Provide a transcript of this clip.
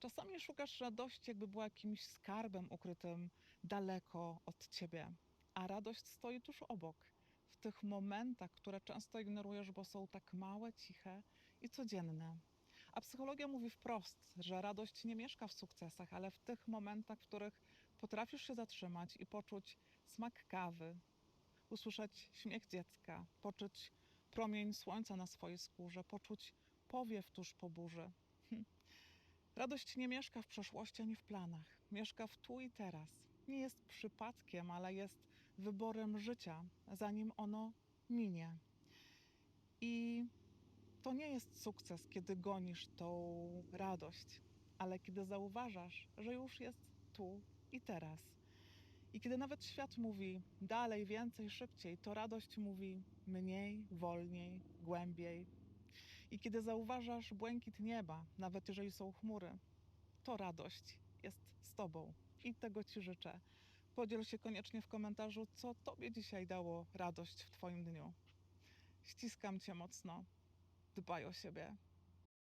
Czasami szukasz radości, jakby była jakimś skarbem ukrytym daleko od ciebie, a radość stoi tuż obok. W tych momentach, które często ignorujesz, bo są tak małe, ciche i codzienne. A psychologia mówi wprost, że radość nie mieszka w sukcesach, ale w tych momentach, w których potrafisz się zatrzymać i poczuć smak kawy, usłyszeć śmiech dziecka, poczuć promień słońca na swojej skórze, poczuć powiew tuż po burzy. Hm. Radość nie mieszka w przeszłości ani w planach. Mieszka w tu i teraz. Nie jest przypadkiem, ale jest wyborem życia, zanim ono minie. I to nie jest sukces, kiedy gonisz tą radość, ale kiedy zauważasz, że już jest tu i teraz. I kiedy nawet świat mówi dalej, więcej, szybciej, to radość mówi mniej, wolniej, głębiej. I kiedy zauważasz błękit nieba, nawet jeżeli są chmury, to radość jest z Tobą. I tego Ci życzę. Podziel się koniecznie w komentarzu, co Tobie dzisiaj dało radość w Twoim dniu. Ściskam Cię mocno. Dbaj o siebie.